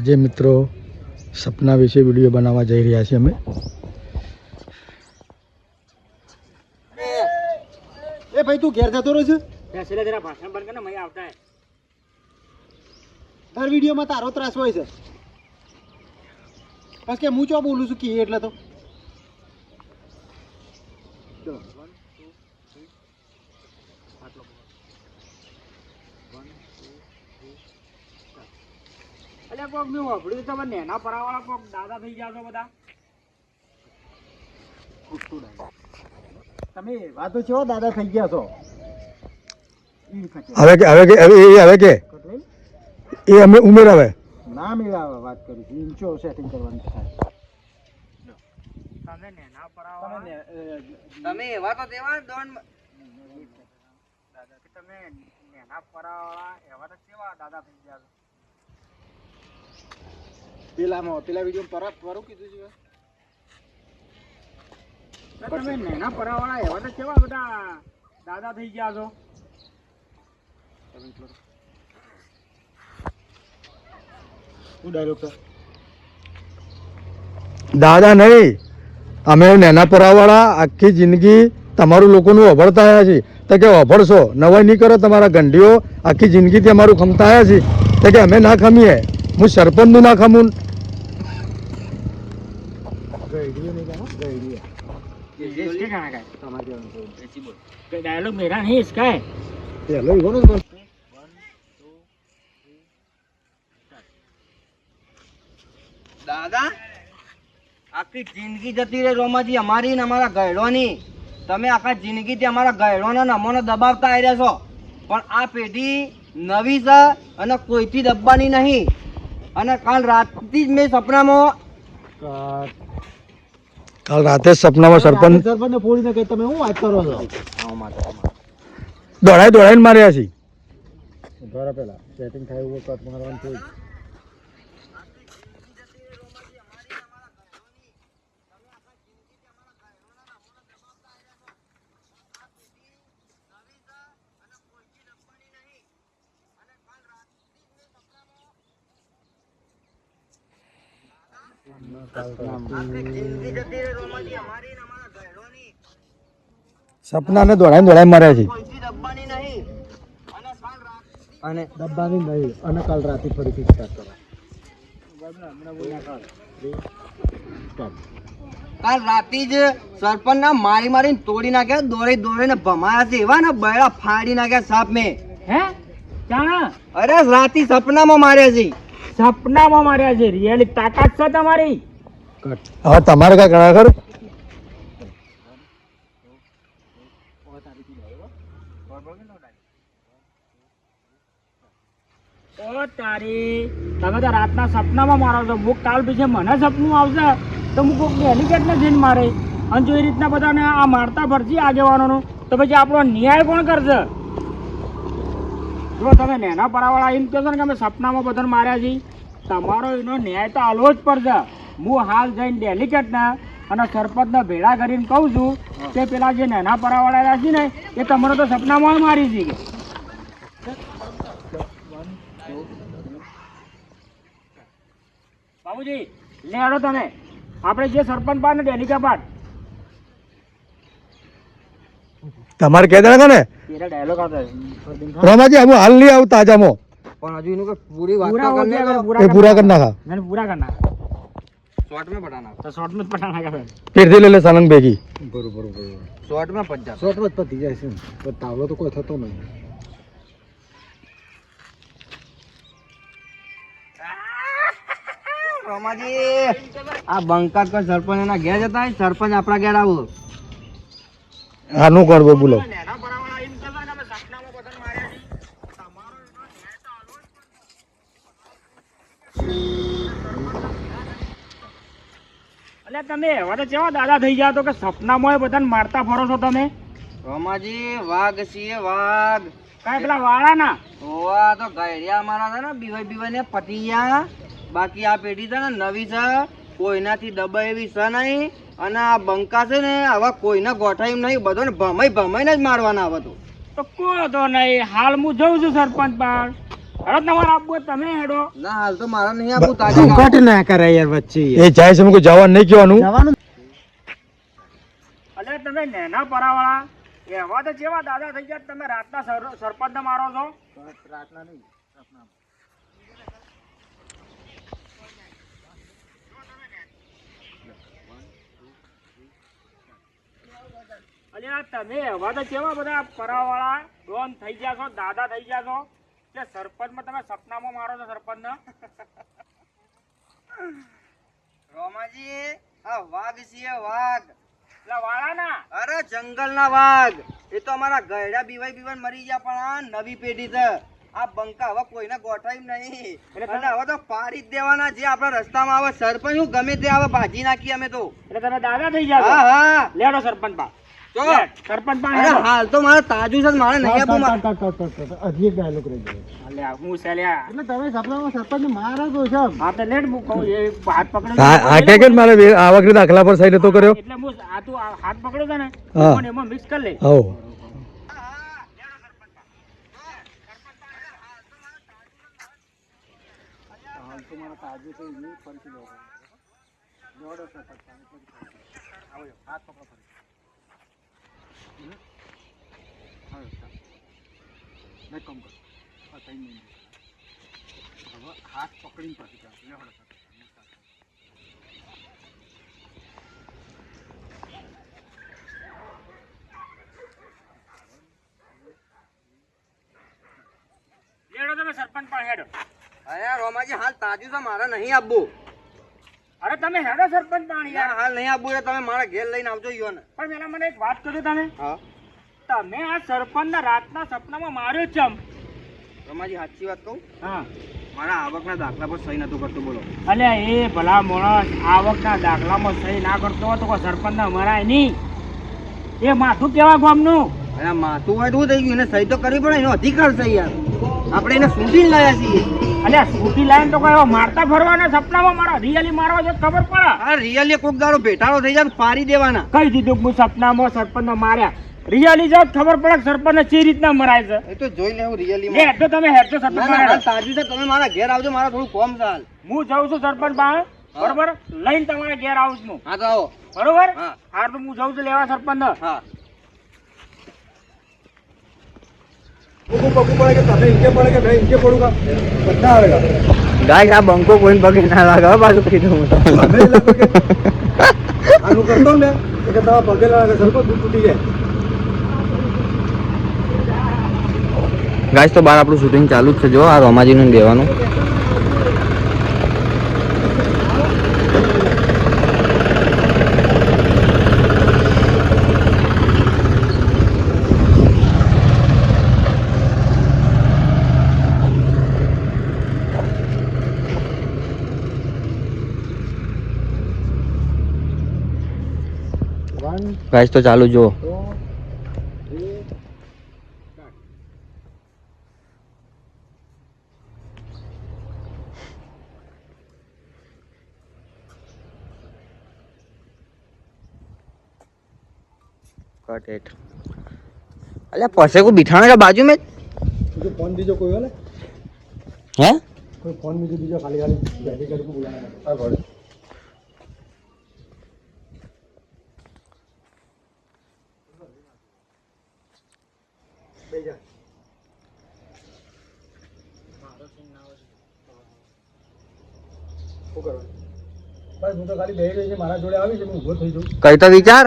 આજે મિત્રો સપના વિશે વીડિયો બનાવવા જઈ રહ્યા છીએ અમે. એ ભાઈ તું ઘેર જતો રહ્યો છે? દર વિડીયોમાં તારો ત્રાસ હોય છે. બસ કે હું ચો બોલું છું કે એટલે તો? એટલે કોક મેં વાપર્યું તમે નેના પરાવાળા કોક દાદા થઈ ગયા છો બધા. તમે એવા તો છો દાદા થઈ ગયા છો. હવે કે હવે કે હવે એ હવે કે? એ અમે ના મેળાવે વાત કરું છું સેટિંગ કરવાની થાય તમે નેના પરાવાળા તમે એવા તો દોન દાદા કે તમે નેના પરાવાળા એવા તો કેવા દાદા થઈ ગયા છો? પેલામાં પેલા વીડિયો પરા પરું કીધું છે. તમે નેના પરાવાળા એવા તો કેવા બધા દાદા થઈ ગયા છો? શું ડાયલોગ દાદા નહીં અમે નેના પરાવાળા આખી જિંદગી તમારું લોકોનું અભળતા આવ્યા છીએ. તો કે અભળશો નવાઈ નહીં કરો તમારા ગંડીઓ આખી જિંદગીથી અમારું ખમતા આવ્યા છીએ. તો કે અમે ના ખમીએ. હું સરપંચનું ના ખમું. ડાયલોગ દાદા, આખી જિંદગી જતી રહી રોમાજી, અમારી ને અમારા ગયડોની. તમે આખા જિંદગીથી અમારા ગયડોના નમોને દબાવતા આવી રહ્યા છો. પણ આ પેઢી નવી છે અને કોઈથી દબાની નહીં. અને કાલ રાતથી જ મેં સપનામાં કાલ રાતે જ સપનામાં સરપંચ સરપંચને ફોડીને કહી તમે શું વાત કરો છો? દોડાઈ દોડાઈને માર્યા છે. ઘરે પેલા સેટિંગ થાય એવું કટ મારવાનું અમારી ને અમારા ગયડોની મરે નહીં. અને ડબ્બાની નહીં અને કાલ રાતે ફરીથી સ્ટાર્ટ કરો. કાલ રાતે જ સરપંચ ના મારી મારીને તોડી નાખ્યા દોડી ને ભમાયા છે. એવા ને ફાડી નાખ્યા સાપ મેં હે? અરે રાતે સપનામાં માર્યા છે. સપનામાં માર્યા છે. રિયલી તાકાત છે તમારી? તમારે કઈ કરા ખરું? સપનામાં મારો છો. હું કાલ મને સપનું આવશે. તો હું કોઈક ડેલિકેટને જઈને મારે. અને જો એ રીતના બધાને આ મારતા ફરશે આગેવાનોનો, તો પછી આપણો ન્યાય કોણ કરશે? જો તમે નેના પરાવાળા એમ કહો ને કે અમે સપનામાં બધાને માર્યા છીએ, તમારો એનો ન્યાય તો આલવો જ પડશે. હું હાલ જઈને ડેલિકેટને અને સરપંચને ભેળા કરીને કહું છું કે પેલા જે નેના પરાવાળા છે ને એ તમારો તો સપનામાં મારી છે. કે બાબુજી લેડો તમે. આપણે જે સરપંચ પાડ ને ડેલિકા પાડ તમારે કહેતા દેણા ને ડાયલોગ આવતા રમાજી હું હાલ નહીં આવતા તાજામાં. પણ હજુ એનું પૂરી વાત પૂરા કરી એ પૂરા કરી નાખા. मैंने पूरा करना है શોર્ટ में पटाना तो शॉर्ट में पटाना का फिर ફેરથી લઈ લે સાલંગ ભેગી બરોબર બરોબર શોર્ટ में પચાસ શોર્ટમાં જ પતી જાય છે ને. પણ તાવલો તો કોઈ થતો નહીં રમાજી આ બંકા કર સરપંચ એના ઘેર જતા હોય સરપંચ આપણા ઘેર આવું આનું કરવો બોલો અલ્યા તમે એવા તો કેવા દાદા થઈ ગયા તો કે સપનામાં બધાને મારતા ફરો છો તમે? રોમાજી વાઘ છીએ વાઘ. કાંઈ પેલા વાળા ના ઓવા તો ગાયડિયા મારા છે ને બીવાય બીવાય ને પતી ગયા બાકી આ પેઢી છે ને નવી છે કોઈનાથી દબાયેલી છે નહીં. અને આ બંકા છે ને આવા કોઈને ગોઠાયું નહીં બધોને ભમાઈ ભમાઈને જ મારવાના હવે તો. કો તો નહીં હાલ હું જઉં છું સરપંચ પાર હેડો તમારે આપવું તમે હેડો. ના હાલ તો મારા નહીં આપું તાજા કટ ના કરે યાર વચ્ચે એ જાય છે કોઈ જવાનું નહીં કહેવાનું. જવાનું? અલે તમે નેના પરાવાળા. એવા તો કેવા દાદા થઈ ગયા તમે રાતના સરપંચ મારો છો. રાતના નહીં તમે એવા તો કેવા બધા પરાવાળા ડોન થઈ ગયા છો દાદા થઈ ગયા છો. કે સરપંચમાં તમે સપનામાં મારો છો સરપંચને? રોમાજી આ વાઘ છે વાઘ. એટલે વાળા ના અરે જંગલના વાઘ. એ તો અમારા ગયડા બીવાઈ બીવાઈ મરી ગયા પણ આ નવી પેઢી છે. આ બંકા હવે કોઈને ગોઠાવી નહીં. એટલે હવે તો પાડી જ દેવાના જે આપણા રસ્તામાં આવે. સરપંચ હું ગમે તે આવે ભાજી નાખી અમે તો. એટલે તમે દાદા થઈ ગયા હા હા. લેડો સરપંચ પા હાલ. તો મારે તાજું છે મારે નહીં આપવું હજી એક ડાયલોગ રહી ગયો. આ હું ચાલ્યા એટલે તમે સપનામાં સરપંચ મારા છો છો હા તો લેટ હું કહું એ હાથ કે કે મારે આ વખતે દાખલા પર સાઈડ તો કર્યો. એટલે હું આ તું હાથ પકડો છે ને એમાં મિક્સ કરી લે હો હાથ પકડીને પછી ચાલ. લે હળો. લેડો તમે સરપંચ પણ હેડો. અરે રોમાજી હાલ તાજું છે. મારે નહીં આપવું. અરે તમે હેડો સરપંચ પાણી યાર. હાલ નહીં એટલે તમે મારા ઘેર લઈને આવજો યો ને પણ પેલા મને એક વાત કરો તમે. હા. તમે આ સરપંચ રાતના સપનામાં માર્યો ચમ તમારી સાચી વાત કહું? હા. મારા આવકના દાખલા પર સહી નતું કરતું બોલો. અલે એ ભલા માણસ આવકના દાખલામાં સહી ના કરતો તો કોઈ સરપંચને મરાય નહીં. એ માથું કેવા ગામનું? અરે માથું હોય તો શું થઈ ગયું એને સહી તો કરવી પડે એનો અધિકાર છે યાર આપણે એને સુધી લાયા છીએ. અલ્યા સ્કૂટી લાઈન તો કયો મારતા ફરવાના સપનામાં મારા રિયલી મારવા જો ખબર પડે? આ રિયલી કોક દારો ભેટાળો થઈ જાય પારી દેવાના. કઈ દીધું હું સપનામાં સરપંચને માર્યા? રિયલી જો ખબર પડે સરપંચ સરપંચને ચી રીતના મરાય છે? એ તો જોઈ લેવું રિયલી લે તો તમે સરપંચ ના પાસે. હાલ તાજું છે તમે મારા ઘેર આવજો મારા થોડું કોમ ચાલ હું જાઉં છું સરપંચ બા બરોબર? લઈને તમારા ઘેર આવું છું. હા તો આવો. બરોબર? હા. તો હું જાઉં છું લેવા સરપંચ હા. ગાય આ બંકો કોઈને પગે ના લાગે પાછું કીધું હું અમે એ લોકો કે આનું કરતો ને તો કે તમારા પગે લાગે સરકો દૂધ તૂટી જાય. ગાય તો બાર આપણું શૂટિંગ ચાલુ જ છે જો આ રોમાજીનું દેવાનું. વન ગાય તો ચાલુ જો ટુ થ્રી कट इट अल्या पैसे को बिठाने का बाजू में બીજો ફોન દીજો કોઈ હોય ને है કોઈ ફોન બીજો દીજો ખાલી ખાલી ગાડી ગાડી કો બોલાવવાના આ ઘરે બસ હું તો ખાલી બેહી રહી છે મારા જોડે આવી છે હું ઊભો થઈ જઉં. કઈ તો વિચાર?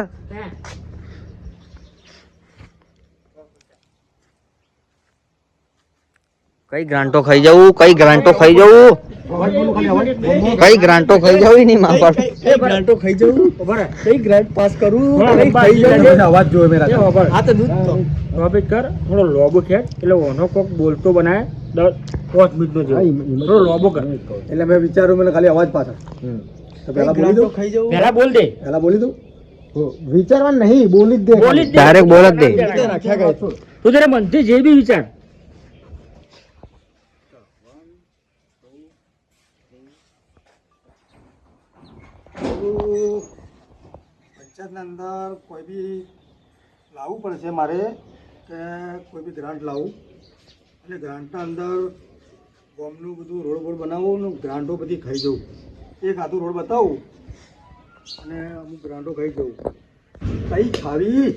કઈ ગ્રાન્ટો ખાઈ જવું કઈ ગ્રાન્ટો ખાઈ જવું કઈ ગ્રાન્ટો ખાઈ જવું નહીં માં પર? કઈ ગ્રાન્ટો ખાઈ જવું ખબર કઈ ગ્રાન્ટ પાસ કરું? કઈ ખાઈ જવું અવાજ જોવે મેરા ખબર આ તો દૂધ તો. હવે કર. થોડો લોબો ખેડ એટલે ઓનો કોક બોલતો બનાય. દસ પાંચ મિનિટનો જો થોડો લોબો કર. એટલે મેં વિચારું મને ખાલી અવાજ પાછળ. તો પહેલા બોલી દઉં પહેલા બોલ દે. પહેલા બોલી દઉં વિચારવા નહીં બોલી જ દે બોલી જ દે. બોલ જ દે. તું તારે મનથી જે બી વિચાર. પંચાયતના અંદર કોઈ બી લાવવું પડશે મારે કે કોઈ બી ગ્રાન્ટ લાવવું એટલે ગ્રાન્ટના અંદર ગામનું બધું રોડ બોડ બનાવવું ને ગ્રાન્ટો બધી ખાઈ જવું. એક આધું રોડ બતાવું અને અમુક ગ્રાન્ડો ખાઈ જવું. કઈ ખાવી?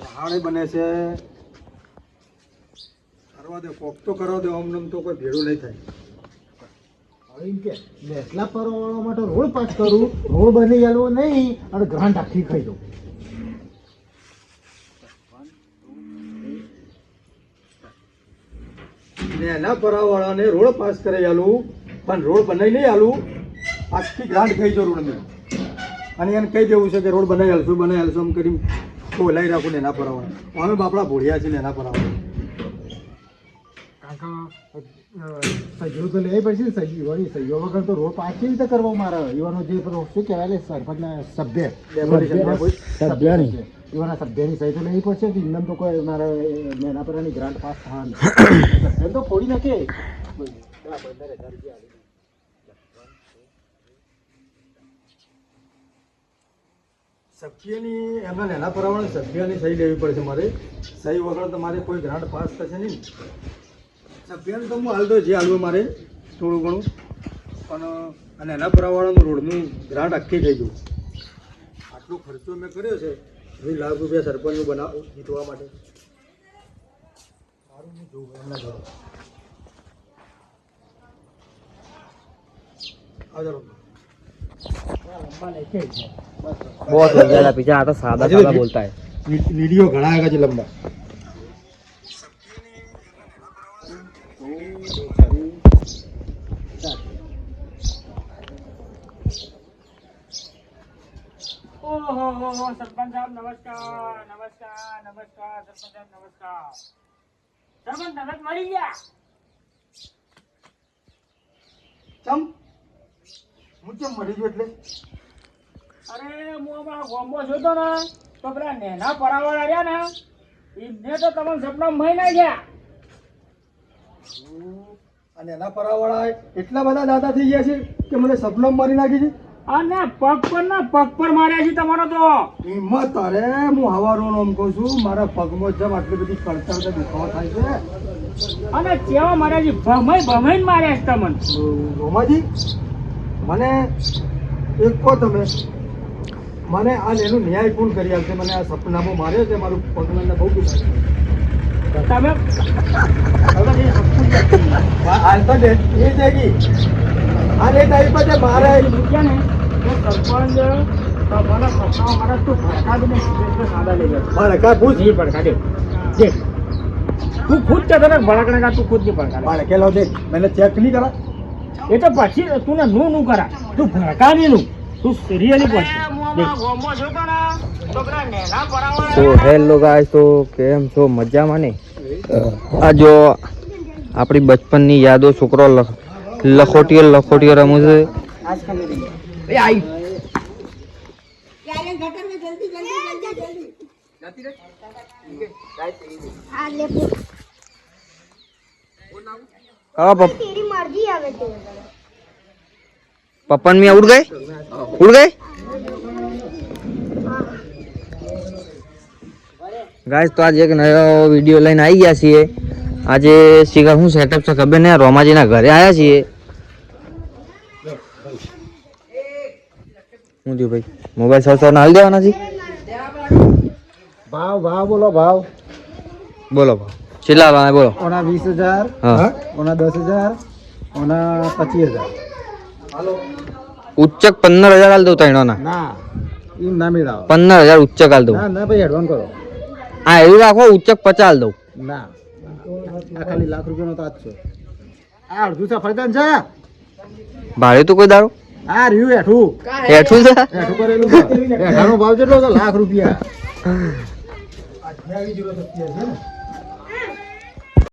ભાડે બને છે. કરવા દે કોક તો કરવા દે આમ તો કોઈ ભેડું નહીં થાય. બેસલા પરવાળા માટે રોડ પાસ કરું રોડ બની ગયેલો નહીં અને ગ્રાન્ટ આખી ખાઈ દઉં ને એના પરાવાળાને રોડ પાસ કરે આલું. પણ રોડ બનાવી નહીં આલું. આખી ગ્રાન્ટ થઈ જરૂર નથી અને એને કહી દેવું છે કે રોડ બનાવી હાલશું બનાવી હાલશું એમ કરી બોલાવી રાખું ને એના પરાવાળા અમે બાપડા ભોળ્યા છીએ ને એના પર આવવાનું સહીઓ તો લેવી પડશે ને સહી વળી સહીઓ વગર તો રોડ પાસ કેવી રીતે કરવો મારે. યુવાનો જે શું કહેવાય લે સરપંચના સભ્ય. Demolition ના કોઈ? સભ્યની. સહી તો લેવી પડશે કે ઇન્દમ તો કોઈ મારે એના પરની ગ્રાન્ટ પાસ થવાની. સભ્ય તો ફોડી નાખે દસ પંદર હજાર રૂપિયા આલી. સભ્યની એમના નાના પરાવાળા સભ્યની સહી લેવી પડશે મારે. સહી વગર તમારે કોઈ ગ્રાન્ટ પાસ થશે નહીં. સભ્યને તો હું હાલતો જે હાલવું મારે, થોડું ઘણું. પણ અને એના પરવાળાનું રોડનું ગ્રાન્ટ આખી થઈ ગયું. આટલો ખર્ચો મેં કર્યો છે. વીસ લાખ રૂપિયા સરપંચનું બનાવ જીતવા માટે. સારું હું જોઉં એમના ઘરે. बहुत लग ज़्यादा पीछे आता सादा सादा बोलता है। वीडियो घड़ा आएगा जो लंबा। सरपंच साहब नमस्कार नमस्कार नमस्कार सरपंच साहब नमस्कार। सरपंच नमस्कार मरी गया। હું કેમ મરી ગયો એટલે? અરે હું હમણાં ગોમ્બો જોતો ને તો પેલા નેના પરાવાળા રહ્યા ને એમને તો તમને સપના મહિના ગયા. અને એના પરાવાળા એટલા બધા દાદા થઈ ગયા છે કે મને સપના મારી નાખી છે? અને પગ પર ના પગ પર માર્યા છે તમારો તો. હિંમત અરે હું હવારોનો આમ કહું છું મારા પગમાં જેમ આટલી બધી કળતર દુખાવો થાય છે. અને કેવા માર્યા છે? ભમાઈ ભમાઈ માર્યા છે તમને. રોમાજી મને એક કહો તમે. મને આ એનું ન્યાય કોણ કરી આપશે મને આ સપનામાં માર્યો છે. મારું પગને બહુ છે. તમે હાલ તો એ જગી આ ડેટ આવી પછી મારે મૂક્યા ને સરપંચ તમારા સપના મારા તું ભડકા દે સાદા લઈ જાય મારે કા પૂછ નહીં ભડકા દે તું ખુદ કે તને ભડકને કા તું ખુદ નહીં ભડકા મારે કેલો દેખ. મેને ચેક નહીં કરા એ તો પછી તું ને નું નું કરા. તું ભડકા નહીં નું. તું સિરિયલી પછી. તો હેલો ગાય તો કેમ છો? મજામાં ને? આ જો આપણી બચપનની યાદો છોકરો લખ- લખોટીઓ લખોટીઓ રમું છે. એ આઈ. હા પપ્પા તેરી મરજી ને ઉડ ગઈ ઉડ ગઈ ગાઈસ તો આજે એક નયો વીડિયો લઈને આવી ગયા છીએ. આજે શિખર શું સેટઅપ છે ખબર ને રોમાજીના ઘરે આવ્યા છીએ. શું થયું ભાઈ? મોબાઈલ સૌ સૌ હાલ દેવાના છે? ભાવ ભાવ બોલો ભાવ. બોલો ભાવ. છેલ્લા ભાવે બોલો. ઓના વીસ હજાર હા. ઓના દસ હજાર ઓના પચીસ હજાર. ઉચ્ચક પંદર હજાર હાલ દઉં ત્રણોના. ના એમ ના મેળાવો. પંદર હજાર ઉચ્ચક હાલ દઉં. ના ના ભાઈ એડવાન્સ કરો. હા એવું રાખો ઉચ્ચક પચાસ હાલ દઉં. ના. આ ખાલી લાખ રૂપિયાનો તાજ છે. આ અડધું સફરજન છે? ભાડે તો કોઈ દારો આ રહ્યું હેઠું. હેઠું છે? હેઠું કરેલું છે. હેઠાનો ભાવ કેટલો છે લાખ રૂપિયા. અઠ્યાવીસ જીરો સત્યાસી ને?